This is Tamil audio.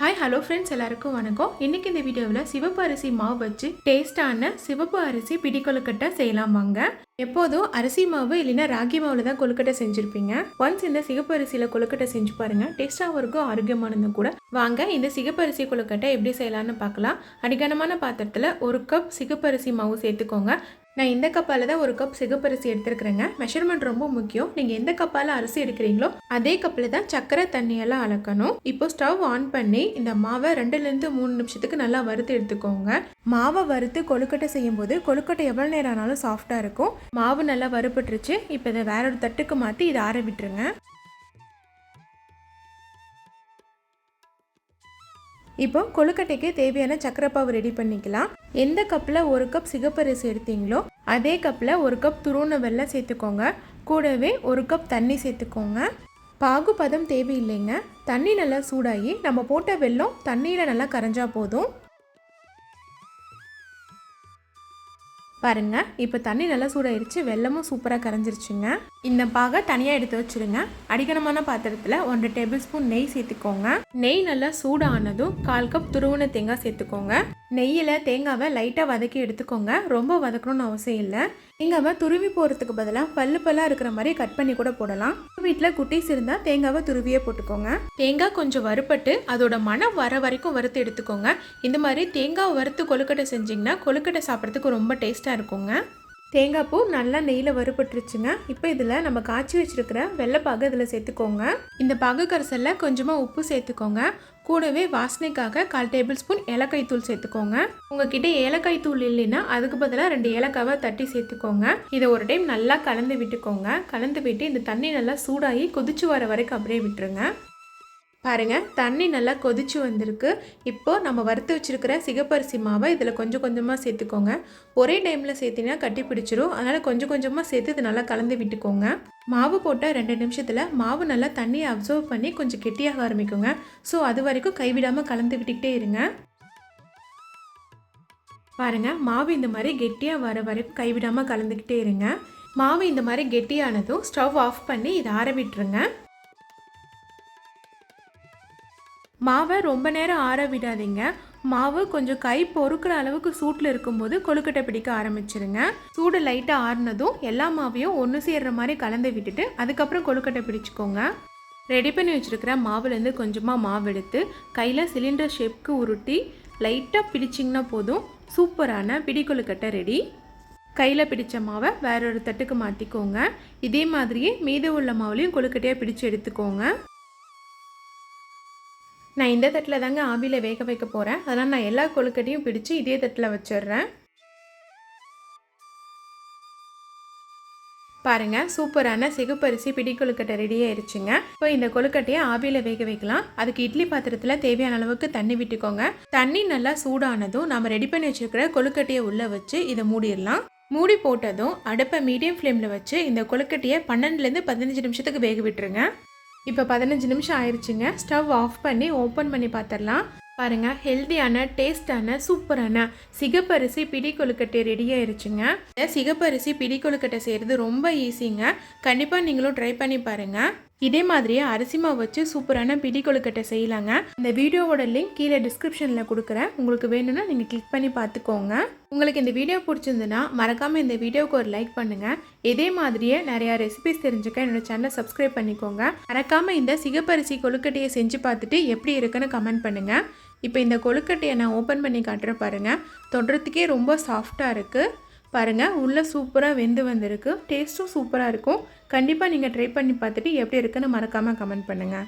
ஹாய் ஹலோ ஃப்ரெண்ட்ஸ் எல்லாருக்கும் வணக்கம். இன்னைக்கு இந்த வீடியோவில் சிவப்பு அரிசி மாவு வச்சு டேஸ்டான சிவப்பு அரிசி பிடி கொழுக்கட்டை செய்யலாம் வாங்க. எப்போதும் அரிசி மாவு இல்லைன்னா ராகி மாவில் தான் கொழுக்கட்டை செஞ்சுருப்பீங்க. ஒன்ஸ் இந்த சிகப்பு அரிசியில் கொழுக்கட்டை செஞ்சு பாருங்க. டேஸ்ட்டாகவும் இருக்கும் ஆரோக்கியமானதும் கூட. வாங்க இந்த சிகப்பு அரிசி கொழுக்கட்டை எப்படி செய்யலாம்னு பார்க்கலாம். அடிகனமான பாத்திரத்தில் ஒரு கப் சிகப்பு அரிசி மாவு சேர்த்துக்கோங்க. நான் இந்த கப்பால் தான் ஒரு கப் சிகப்பரிசி எடுத்துருக்குறேங்க. மெஷர்மெண்ட் ரொம்ப முக்கியம். நீங்கள் எந்த கப்பால் அரிசி எடுக்கிறீங்களோ அதே கப்பில் தான் சர்க்கரை தண்ணியெல்லாம் அளக்கணும். இப்போ ஸ்டவ் ஆன் பண்ணி இந்த மாவை ரெண்டுலேருந்து மூணு நிமிஷத்துக்கு நல்லா வறுத்து எடுத்துக்கோங்க. மாவை வறுத்து கொழுக்கட்டை செய்யும் போது கொழுக்கட்டை எவ்வளோ நேரம் ஆனாலும் சாஃப்டாக இருக்கும். மாவு நல்லா வறுபட்டுருச்சு. இப்போ இதை வேற ஒரு தட்டுக்கு மாற்றி இதை ஆற விட்டுருங்க. இப்போ கொழுக்கட்டைக்கு தேவையான சக்கரைப்பாவு ரெடி பண்ணிக்கலாம். எந்த கப்பில் ஒரு கப் சிகப்பரிசி எடுத்தீங்களோ அதே கப்பில் ஒரு கப் துருவன வெள்ளம் சேர்த்துக்கோங்க. கூடவே ஒரு கப் தண்ணி சேர்த்துக்கோங்க. பாகுபதம் தேவையில்லைங்க. தண்ணி நல்லா சூடாகி நம்ம போட்ட வெல்லம் தண்ணியில் நல்லா கரைஞ்சா போதும். பாருங்க இப்போ தண்ணி நல்லா சூடாயிருச்சு வெள்ளமும் சூப்பராக கரைஞ்சிருச்சுங்க. இந்த பாகை தனியாக எடுத்து வச்சிருங்க. அடிக்கணமான பாத்திரத்தில் ஒன்றரை டேபிள் ஸ்பூன் நெய் சேர்த்துக்கோங்க. நெய் நல்லா சூடானதும் கால் கப் துருவன தேங்காய் சேர்த்துக்கோங்க. நெய்யில் தேங்காவை லைட்டாக வதக்கி எடுத்துக்கோங்க. ரொம்ப வதக்கணும்னு அவசியம் இல்லை. தேங்காவை துருவி போகிறதுக்கு பதிலாக பல்லு பல்லாக இருக்கிற மாதிரி கட் பண்ணி கூட போடலாம். வீட்டில் குட்டீஸ் இருந்தால் தேங்காவை துருவியே போட்டுக்கோங்க. தேங்காய் கொஞ்சம் வறுப்பட்டு அதோட மனம் வர வரைக்கும் வறுத்து எடுத்துக்கோங்க. இந்த மாதிரி தேங்காய் வறுத்து கொழுக்கட்டை செஞ்சிங்கன்னா கொழுக்கட்டை சாப்பிட்றதுக்கு ரொம்ப டேஸ்ட்டாக இருக்குங்க. தேங்காய் பூ நல்லா நெய்யில் வறுபட்டுருச்சுங்க. இப்போ இதில் நம்ம காய்ச்சி வச்சுருக்கிற வெள்ளைப்பாகு இதில் சேர்த்துக்கோங்க. இந்த பாகு கரைசலில் கொஞ்சமாக உப்பு சேர்த்துக்கோங்க. கூடவே வாசனைக்காக கால் டேபிள் ஸ்பூன் ஏலக்காய் தூள் சேர்த்துக்கோங்க. உங்ககிட்ட ஏலக்காய் தூள் இல்லைன்னா அதுக்கு பதிலாக ரெண்டு ஏலக்காவை தட்டி சேர்த்துக்கோங்க. இதை ஒரு டைம் நல்லா கலந்து விட்டுக்கோங்க. கலந்து விட்டு இந்த தண்ணி நல்லா சூடாகி கொதிச்சு வர வரைக்கும் அப்படியே விட்டுருங்க. பாருங்க தண்ணி நல்லா கொதிச்சு வந்திருக்கு. இப்போது நம்ம வறுத்து வச்சுருக்கிற சிகப்பரிசி மாவை இதில் கொஞ்சம் கொஞ்சமாக சேர்த்துக்கோங்க. ஒரே டைமில் சேர்த்தினா கட்டி பிடிச்சிரும். அதனால் கொஞ்சம் கொஞ்சமாக சேர்த்து இது நல்லா கலந்து விட்டுக்கோங்க. மாவு போட்டால் ரெண்டு நிமிஷத்தில் மாவு நல்லா தண்ணியை அப்சர்வ் பண்ணி கொஞ்சம் கெட்டியாக ஆரம்பிக்குங்க. ஸோ அது வரைக்கும் கைவிடாமல் கலந்து விட்டுக்கிட்டே இருங்க. பாருங்க மாவு இந்த மாதிரி கெட்டியாக வர வரைக்கும் கைவிடாமல் கலந்துக்கிட்டே இருங்க. மாவு இந்த மாதிரி கெட்டியானதும் ஸ்டவ் ஆஃப் பண்ணி இதை ஆற மாவை ரொம்ப நேரம் ஆற விடாதீங்க. மாவு கொஞ்சம் கை பொறுக்கிற அளவுக்கு சூட்டில் இருக்கும்போது கொழுக்கட்டை பிடிக்க ஆரம்பிச்சிருங்க. சூடு லைட்டாக ஆறினதும் எல்லா மாவையும் ஒன்று சேர்ற மாதிரி கலந்து விட்டுட்டு அதுக்கப்புறம் கொழுக்கட்டை பிடிச்சிக்கோங்க. ரெடி பண்ணி வச்சுருக்கிற மாவுலேருந்து கொஞ்சமாக மாவு எடுத்து கையில் சிலிண்டர் ஷேப்க்கு உருட்டி லைட்டாக பிடிச்சிங்கன்னா போதும். சூப்பரான பிடி கொழுக்கட்டை ரெடி. கையில் பிடித்த மாவை வேற ஒரு தட்டுக்கு மாற்றிக்கோங்க இதே மாதிரியே மீத உள்ள மாவுலையும் கொழுக்கட்டையாக பிடிச்சு எடுத்துக்கோங்க. நான் இந்த தட்டில் தாங்க ஆவியில் வேக வைக்க போகிறேன் அதனால் நான் எல்லா கொழுக்கட்டையும் பிடிச்சு இதே தட்டில் வச்சிடுறேன். பாருங்க சூப்பரான சிகப்பரிசி பிடி கொழுக்கட்டை ரெடி ஆயிடுச்சுங்க இப்போ இந்த கொழுக்கட்டையை ஆவியில் வேக வைக்கலாம். அதுக்கு இட்லி பாத்திரத்தில் தேவையான அளவுக்கு தண்ணி விட்டுக்கோங்க. தண்ணி நல்லா சூடானதும் நம்ம ரெடி பண்ணி வச்சிருக்கிற கொழுக்கட்டையை உள்ளே வச்சு இதை மூடிடலாம். மூடி போட்டதும் அடுப்பை மீடியம் ஃப்ளேமில் வச்சு இந்த கொழுக்கட்டையை பன்னெண்டுலேருந்து பதினஞ்சு நிமிஷத்துக்கு வேக விட்டுருங்க. இப்போ பதினஞ்சு நிமிஷம் ஆயிடுச்சுங்க. ஸ்டவ் ஆஃப் பண்ணி ஓப்பன் பண்ணி பார்த்துடலாம் பாருங்கள் ஹெல்த்தியான டேஸ்டான சூப்பரான சிகப்பரிசி பிடி கொழுக்கட்டை ரெடி ஆயிடுச்சுங்க இந்த சிகப்பரிசி பிடி கொழுக்கட்டை செய்கிறது ரொம்ப ஈஸிங்க. கண்டிப்பாக நீங்களும் ட்ரை பண்ணி பாருங்கள் இதே மாதிரியே அரிசி மாவு வச்சு சூப்பரான பிடி கொழுக்கட்டை செய்யலாங்க. இந்த வீடியோவோட லிங்க் கீழே டிஸ்கிரிப்ஷனில் கொடுக்குறேன். உங்களுக்கு வேணும்னா நீங்கள் கிளிக் பண்ணி பார்த்துக்கோங்க. உங்களுக்கு இந்த வீடியோ பிடிச்சிருந்துன்னா மறக்காமல் இந்த வீடியோவுக்கு ஒரு லைக் பண்ணுங்கள் இதே மாதிரியே நிறையா ரெசிபிஸ் தெரிஞ்சுக்க என்னோட சேனலை சப்ஸ்கிரைப் பண்ணிக்கோங்க. மறக்காமல் இந்த சிகப்பரிசி கொழுக்கட்டையை செஞ்சு பார்த்துட்டு எப்படி இருக்குன்னு கமெண்ட் பண்ணுங்கள் இப்போ இந்த கொழுக்கட்டையை நான் ஓப்பன் பண்ணி காட்டுறேன் பாருங்கள் தொடுறதுக்கே ரொம்ப சாஃப்டாக இருக்குது பாருங்கள் உள்ளே சூப்பராக வெந்து வந்திருக்கு. டேஸ்ட்டும் சூப்பராக இருக்கும். கண்டிப்பாக நீங்கள் ட்ரை பண்ணி பார்த்துட்டு எப்படி இருக்குன்னு மறக்காமல் கமெண்ட் பண்ணுங்கள்